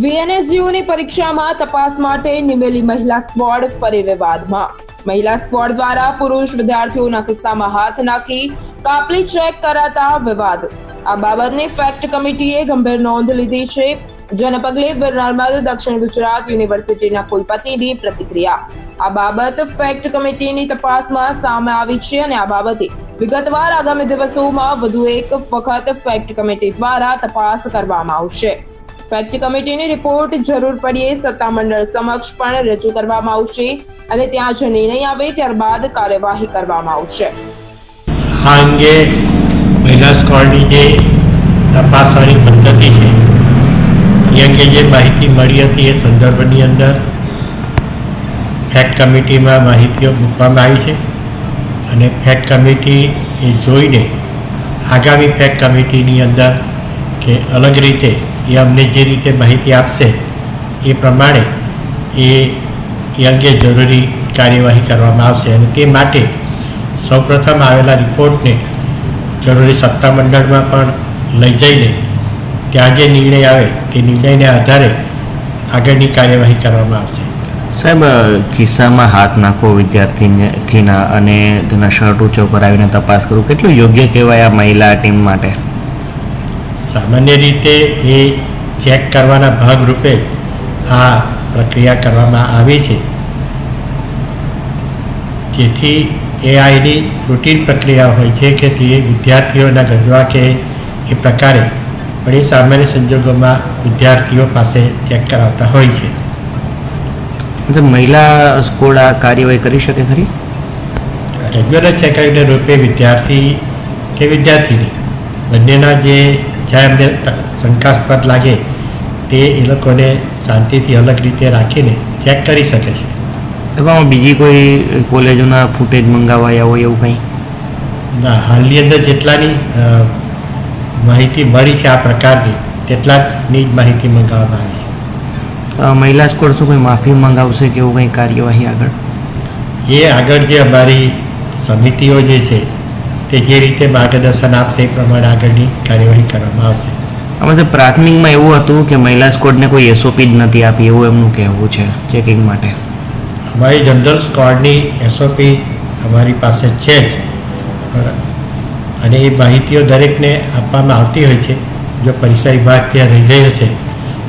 વીએનએસયુની પરીક્ષામાં તપાસ માટે નિમેલી મહિલા સ્ક્વોડ ફરી વિવાદમાં. મહિલા સ્ક્વોડ દ્વારા પુરુષ વિદ્યાર્થીઓના ખિસ્સામાં હાથ નાખી કાપલી ચેક કરાતા વિવાદ. આ બાબતની ફેક્ટ કમિટીએ ગંભીર નોંધ લીધી છે. જેને પગલે નર્મદ દક્ષિણ ગુજરાત યુનિવર્સિટીના કુલપતિની પ્રતિક્રિયા. આ બાબત ફેક્ટ કમિટીની તપાસમાં સામે આવી છે અને આ બાબતે વિગતવાર આગામી દિવસોમાં વધુ એક વખત ફેક્ટ કમિટી દ્વારા તપાસ કરવામાં આવશે. ફેક્ટ કમિટીની રિપોર્ટ જરૂર પડીએ સત્તામંડળ સમક્ષ પણ રજૂ કરવામાં આવશે અને ત્યાં જો નિર્ણય આવે ત્યારબાદ કાર્યવાહી કરવામાં આવશે. આ અંગે મહિલા સ્કોડની જે તપાસવાની પદ્ધતિ છે, એ અંગે જે માહિતી મળી હતી એ સંદર્ભની અંદર ફેક્ટ કમિટીમાં માહિતીઓ મૂકવામાં આવી છે અને ફેક્ટ કમિટી એ જોઈને આગામી ફેક્ટ કમિટીની અંદર કે અલગ રીતે એ અમને જે રીતે માહિતી આપશે, એ પ્રમાણે એ એ અંગે જરૂરી કાર્યવાહી કરવામાં આવશે અને તે માટે સૌપ્રથમ આવેલા રિપોર્ટને જરૂરી સત્તામંડળમાં પણ લઈ જઈને, ત્યાં જે નિર્ણય આવે, તે નિર્ણયને આધારે આગળની કાર્યવાહી કરવામાં આવશે. સાહેબ ખિસ્સામાં હાથ નાખવો વિદ્યાર્થીના અને તેના શર્ટ ઊંચો કરાવીને તપાસ કરવું કેટલું યોગ્ય કહેવાય આ મહિલા ટીમ માટે? સામાન્ય રીતે એ ચેક કરવાના ભાગરૂપે આ પ્રક્રિયા કરવામાં આવી છે. જેથી એ આ એની રૂટીન પ્રક્રિયા હોય છે કે તે વિદ્યાર્થીઓના ગજવા કે એ પ્રકારે પણ એ સામાન્ય સંજોગોમાં વિદ્યાર્થીઓ પાસે ચેક કરાવતા હોય છે. મતલબ મહિલા સ્કોડ આ કાર્યવાહી કરી શકે ખરી? રેગ્યુલર ચેકઆઉટના રૂપે વિદ્યાર્થી કે વિદ્યાર્થીની બંનેના જે જ્યાં એમને શંકાસ્પદ લાગે તે એ લોકોને શાંતિથી અલગ રીતે રાખીને ચેક કરી શકે છે. એમાં બીજી કોઈ કોલેજોના ફૂટેજ મંગાવાયા હોય એવું કંઈ? ના હાલની અંદર જેટલાની માહિતી મળી છે આ પ્રકારની તેટલા જની જ માહિતી મંગાવવામાં આવી છે. મહિલા સ્કોડ શું કોઈ માફી મંગાવશે કે એવું કંઈ કાર્યવાહી આગળ? એ આગળ જે અમારી સમિતિઓ જે છે તે જે રીતે માર્ગદર્શન આપશે એ પ્રમાણે આગળની કાર્યવાહી કરવામાં આવશે. આમાં તો પ્રાથમિકમાં એવું હતું કે મહિલા સ્કોડને કોઈ એસઓપી જ નથી આપી એવું એમનું કહેવું છે ચેકિંગ માટે. અમારી જનરલ સ્કોડની એસઓપી અમારી પાસે છે જ. અને એ માહિતીઓ દરેકને આપવામાં આવતી હોય છે. જો પરીક્ષા વિભાગ ત્યાં રહી ગઈ હશે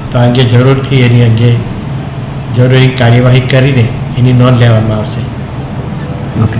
તો આ અંગે જરૂરથી એની અંગે જરૂરી કાર્યવાહી કરીને એની નોંધ લેવામાં આવશે. Okay